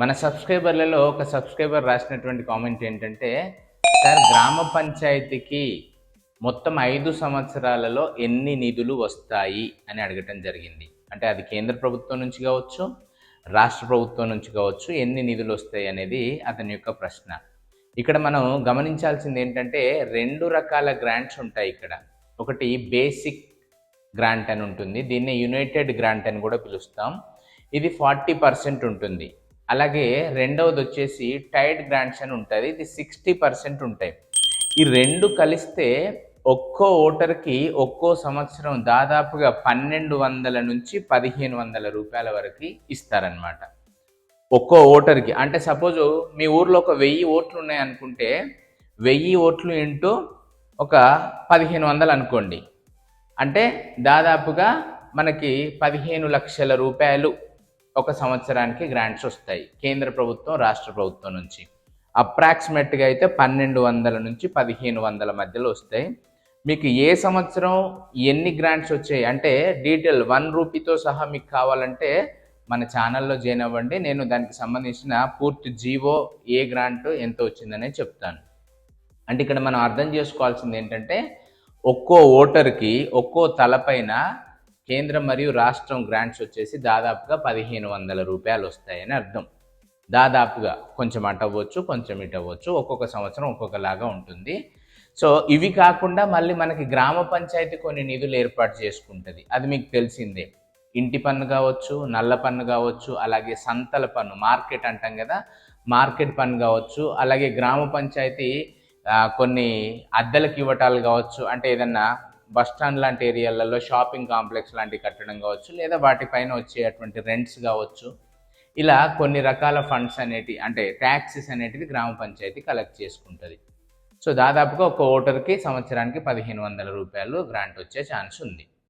మన సబ్స్క్రైబర్లలో ఒక సబ్స్క్రైబర్ రాసినటువంటి కామెంట్ ఏంటంటే సార్ గ్రామ పంచాయతీకి మొత్తం ఐదు సంవత్సరాలలో ఎన్ని నిధులు వస్తాయి? అని అడగటం జరిగింది. అంటే అది కేంద్ర ప్రభుత్వం నుంచి కావచ్చు రాష్ట్ర ప్రభుత్వం నుంచి కావచ్చు ఎన్ని నిధులు వస్తాయి అనేది అతని యొక్క ప్రశ్న. ఇక్కడ మనం గమనించాల్సింది ఏంటంటే రెండు రకాల గ్రాంట్స్ ఉంటాయి ఇక్కడ. ఒకటి బేసిక్ గ్రాంట్ అని ఉంటుంది దీన్ని యునైటెడ్ గ్రాంట్ అని కూడా పిలుస్తాం. ఇది ఫార్టీ పర్సెంట్ ఉంటుంది. అలాగే రెండవది వచ్చేసి టైడ్ గ్రాంట్స్ అని ఉంటుంది. ఇది సిక్స్టీ పర్సెంట్ ఉంటాయి. ఈ రెండు కలిస్తే ఒక్కో ఓటర్కి ఒక్కో సంవత్సరం దాదాపుగా పన్నెండు వందల నుంచి పదిహేను వందల రూపాయల వరకు ఇస్తారనమాట ఒక్కో ఓటర్కి. అంటే సపోజ్ మీ ఊర్లో ఒక వెయ్యి ఓట్లు ఉన్నాయి అనుకుంటే వెయ్యి ఓట్లు ఇంటూ ఒక పదిహేను వందలు అనుకోండి. అంటే దాదాపుగా మనకి పదిహేను లక్షల రూపాయలు ఒక సంవత్సరానికి గ్రాంట్స్ వస్తాయి కేంద్ర ప్రభుత్వం రాష్ట్ర ప్రభుత్వం నుంచి. అప్రాక్సిమేట్గా అయితే పన్నెండు వందల నుంచి పదిహేను వందల మధ్యలో వస్తాయి. మీకు ఏ సంవత్సరం ఎన్ని గ్రాంట్స్ వచ్చాయి? అంటే డీటెయిల్ వన్ రూపీతో సహా మీకు కావాలంటే మన ఛానల్లో జాయిన్ అవ్వండి. నేను దానికి సంబంధించిన పూర్తి జీవో ఏ గ్రాంట్ ఎంత వచ్చిందనే చెప్తాను. అంటే ఇక్కడ మనం అర్థం చేసుకోవాల్సింది ఏంటంటే ఒక్కో ఓటర్కి ఒక్కో తలపైన కేంద్రం మరియు రాష్ట్రం గ్రాంట్స్ వచ్చేసి దాదాపుగా పదిహేను వందల రూపాయలు వస్తాయని అర్థం. దాదాపుగా కొంచెం అటవ్వచ్చు కొంచెం ఇటవ్వచ్చు ఒక్కొక్క సంవత్సరం ఒక్కొక్కలాగా ఉంటుంది. సో ఇవి కాకుండా మళ్ళీ మనకి గ్రామ పంచాయతీ కొన్ని నిధులు ఏర్పాటు చేసుకుంటుంది. అది మీకు తెలిసిందే. ఇంటి పన్ను కావచ్చు నల్ల పన్ను కావచ్చు అలాగే సంతల పన్ను మార్కెట్ అంటాం కదా. మార్కెట్ పన్ను కావచ్చు అలాగే గ్రామ పంచాయతీ కొన్ని అద్దెలకు ఇవ్వటాలు కావచ్చు అంటే ఏదన్నా బస్ స్టాండ్ లాంటి ఏరియాలలో షాపింగ్ కాంప్లెక్స్ లాంటివి కట్టడం కావచ్చు లేదా వాటిపైన వచ్చేటువంటి రెంట్స్ కావచ్చు. ఇలా కొన్ని రకాల ఫండ్స్ అనేటి అంటే ట్యాక్సెస్ అనేటివి గ్రామ పంచాయతీ కలెక్ట్ చేసుకుంటుంది. సో దాదాపుగా ఒక ఓటర్కి సంవత్సరానికి పదిహేను వందల రూపాయలు గ్రాంట్ వచ్చే ఛాన్స్ ఉంది.